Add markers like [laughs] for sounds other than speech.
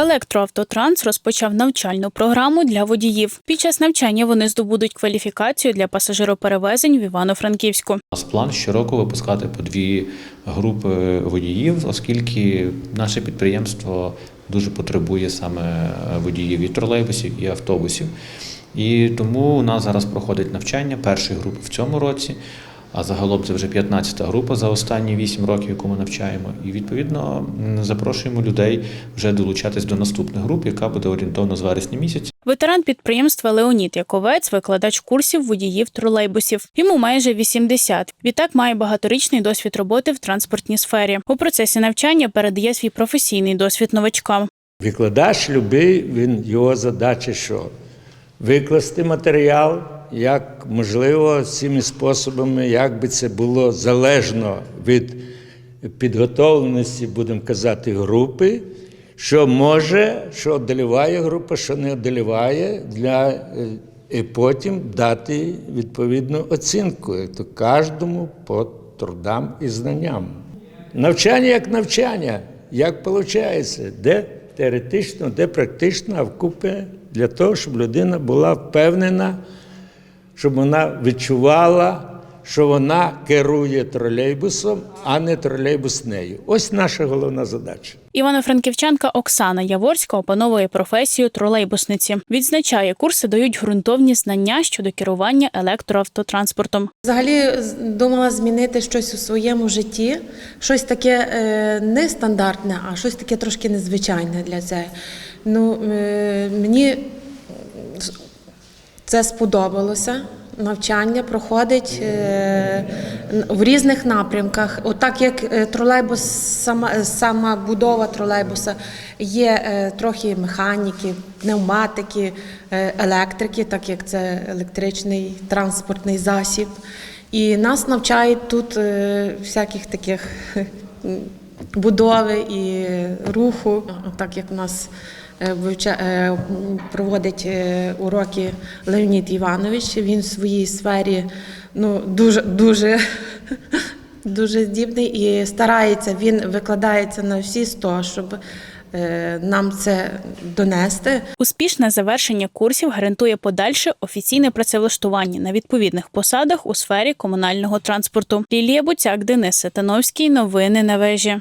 Електроавтотранс розпочав навчальну програму для водіїв. Під час навчання вони здобудуть кваліфікацію для пасажироперевезень в Івано-Франківську. У нас план щороку випускати по дві групи водіїв, оскільки наше підприємство дуже потребує саме водіїв і тролейбусів, і автобусів. І тому у нас зараз проходить навчання першої групи в цьому році. А загалом це вже 15-та група за останні 8 років, яку ми навчаємо. І відповідно запрошуємо людей вже долучатись до наступних груп, яка буде орієнтовно з вересня місяця. Ветеран підприємства Леонід Яковець, викладач курсів водіїв тролейбусів. Йому майже 80. Відтак має багаторічний досвід роботи в транспортній сфері. У процесі навчання передає свій професійний досвід новачкам. Викладач любий, він його задача що? Викласти матеріал, як можливо, всіми способами, як би це було залежно від підготовленості, будемо казати, групи, що може, що одоліває група, що не одоліває, для, е, і потім дати відповідну оцінку, то кожному по трудам і знанням. Навчання як навчання, як виходить, де теоретично, де практично, а вкупи для того, щоб людина була впевнена, щоб вона відчувала, що вона керує тролейбусом, а не тролейбус нею. Ось наша головна задача. Івано-франківчанка Оксана Яворська опановує професію тролейбусниці. Відзначає, курси дають ґрунтовні знання щодо керування електроавтотранспортом. Взагалі думала змінити щось у своєму житті, щось таке е, не а щось таке трошки незвичайне для цього. Ну, е, мені це сподобалося. Навчання проходить е, в різних напрямках. Отак як е, тролейбус, сама, сама будова тролейбуса є е, трохи механіки, пневматики, електрики, так як це електричний транспортний засіб. І нас навчають тут всяких таких будови і руху, так як в нас проводить е, уроки Леонід Іванович. Він в своїй сфері ну, дуже, дуже, [laughs] дуже здібний і старається, він викладається на всі 100, щоб е, нам це донести. Успішне завершення курсів гарантує подальше офіційне працевлаштування на відповідних посадах у сфері комунального транспорту. Лілія Буцяк, Денис Сатановський. Новини на вежі.